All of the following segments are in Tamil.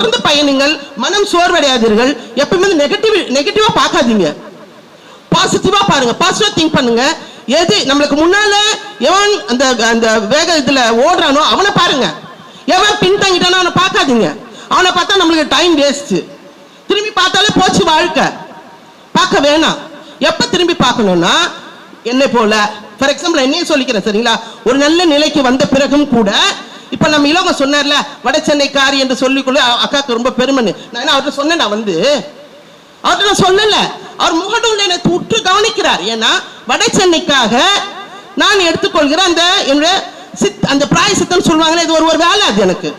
தொடர்ந்து பயணிங்கள் மனம் சோர்வடையாதீர்கள். எப்பவுமே நெகட்டிவ் நெகட்டிவா பார்க்காதீங்க. பாசிட்டிவா பாருங்க. பாசிட்டிவா திங்க் பண்ணுங்க. எது நம்மளுக்கு முன்னால எவன் அந்த அந்த வேக இதுல ஓடுறானோ அவனை பாருங்க. எவன் பின்தங்கிட்டானோ அவனை பார்க்காதீங்க. அவனை பார்த்தா நம்மளுக்கு டைம் வேஸ்ட் திரும்பி பார்த்தாலே போச்சு வாழ்க்கை. பார்க்க வேணாம். எப்ப திரும்பி பார்க்கணும்னா என்னை போல. ஃபார் எக்ஸாம்பிள் என்னையே சொல்லிக்கிறேன் சரிங்களா? ஒரு நல்ல நிலைக்கு வந்த பிறகும் கூட இப்ப நம்ம இளவங்க சொன்னார்ல வட சென்னைக்காரி என்று சொல்லிக்கொள்ள அக்காக்கு அக்காவுக்கு ரொம்ப பெருமைன்னு. நான் என்ன அவர்கிட்ட சொன்னேன் நான் வந்து அவர்கிட்ட நான் சொல்லல. அவர் முகநூல் எனக்கு உற்று கவனிக்கிறார். ஏன்னா வட சென்னைக்காக நான் எடுத்துக்கொள்கிற அந்த என்னுடைய சித் அந்த பிராய சித்தம் சொல்லுவாங்களே இது ஒரு ஒரு வேலை அது எனக்கு.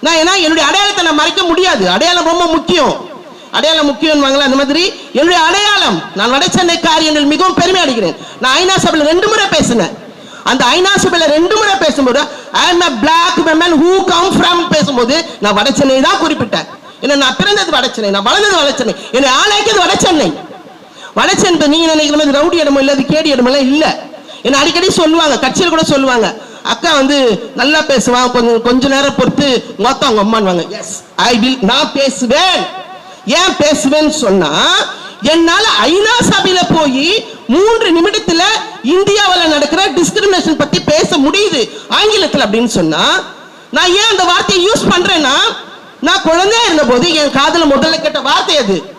நான் ஏன்னா என்னுடைய அடையாளத்தை நான் மறைக்க முடியாது. அடையாளம் ரொம்ப முக்கியம். அடையாளம் முக்கியம்வாங்களா அந்த மாதிரி என்னுடைய அடையாளம். நான் வட சென்னைக்காரி என்று மிகவும் பெருமை அடைகிறேன். நான் ஐநா சபையில் ரெண்டு முறை பேசினேன். அந்த ஐநா சபையில் ரெண்டு முறை பேசும்போது I am a black Memon who come from பேசும்போது நான் வட சென்னை தான் குறிப்பிட்டேன். ஏன்னா நான் பிறந்தது வட சென்னை நான் வளர்ந்தது வட சென்னை என்னை ஆளாக்கியது வட சென்னை. வட சென்னை நீங்க நினைக்கிற மாதிரி ரவுடி இடமோ இல்லை அது கேடி இடமெல்லாம் இல்லை. என்ன அடிக்கடி சொல்லுவாங்க கட்சியில் கூட சொல்லுவாங்க அக்கா வந்து நல்லா பேசுவான் கொஞ்சம் கொஞ்ச நேரம் பொறுத்து மொத்தம் அவங்க அம்மான்வாங்க எஸ் ஐ வில் நான் பேசுவேன். ஏன் பேசுவேன்னு சொன்னா என்னால ஐநா சபையில போய் மூன்று நிமிடத்துல இந்தியாவில் நடக்கிற டிஸ்கிரிமினேஷன் பத்தி பேச முடியுது. ஆங்கிலத்தில் அப்படின்னு சொன்னா நான் ஏன் அந்த வார்த்தையை யூஸ் பண்றேன்னா நான் குழந்தையா இருந்தபோது என் காதல முதல்ல கேட்ட வார்த்தை அது.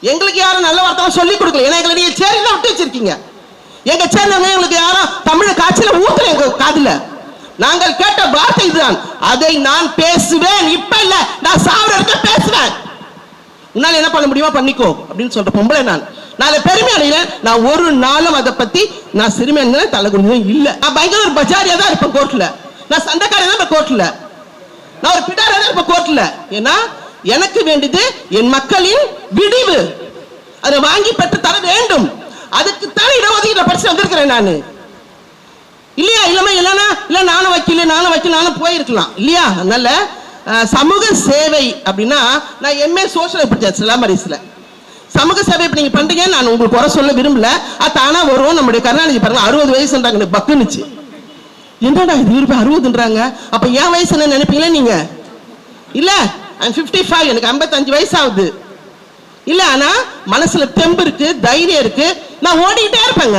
எங்களுக்கு யாரும் நல்ல வார்த்தை சொல்லி கொடுக்கல. ஏன்னா எங்களை நீங்க சேரி தான் விட்டு வச்சிருக்கீங்க. எங்க சேர்ந்தவங்க எங்களுக்கு யாரும் தமிழ காய்ச்சல ஊத்துல எங்க காதுல. நாங்கள் கேட்ட வார்த்தை இதுதான். அதை நான் பேசுவேன். இப்ப இல்ல. நான் சாவர இருக்க பேசுவேன். உன்னால என்ன பண்ண முடியுமா பண்ணிக்கோ அப்படின்னு சொல்ற பொம்பளை நான். நான் பெருமை அடைகிறேன் நான் ஒரு நாளும் அதை பத்தி நான் சிறுமை தலை குனிஞ்சதும் இல்ல. நான் பயங்கர ஒரு பஜாரியா தான் இருப்பேன் கோர்ட்ல நான் சண்டைக்காரன் தான் கோர்ட்ல நான் ஒரு பிடாரா தான் இருப்பேன் கோர்ட்ல ஏன்னா எனக்கு வேண்டியது என் மக்களின் விடிவு. அதை வாங்கி பெற்று தர வேண்டும். அதுக்கு தான் இடஒதுக்கீடு படிச்சு வந்திருக்கிறேன் நான். இல்லையா? இல்லாம இல்லைன்னா இல்ல நானும் வைக்கல நானும் வைக்கல நானும் போயிருக்கலாம். இல்லையா? அதனால சமூக சேவை அப்படின்னா நான் எம்ஏ சோஷியல் படிச்சேன் சிலாமரிஸ்ல சமூக சேவை இப்ப நீங்க பண்றீங்க நான் உங்களுக்கு குறை சொல்ல விரும்பல. அது தானா வரும் நம்முடைய கருணாநிதி பாருங்க அறுபது வயசுன்றாங்க எனக்கு பக்குனுச்சு. என்னடா இது இவரு அறுபதுன்றாங்க? அப்ப என் வயசு என்ன நினைப்பீங்களா நீங்க? இல்ல ஃபிஃப்டி ஃபைவ் எனக்கு ஐம்பத்தஞ்சு வயசு ஆகுது இல்ல ஆனா மனசுல தெம்பு இருக்கு தைரியம் இருக்கு. நான் ஓடிக்கிட்டே இருப்பேங்க.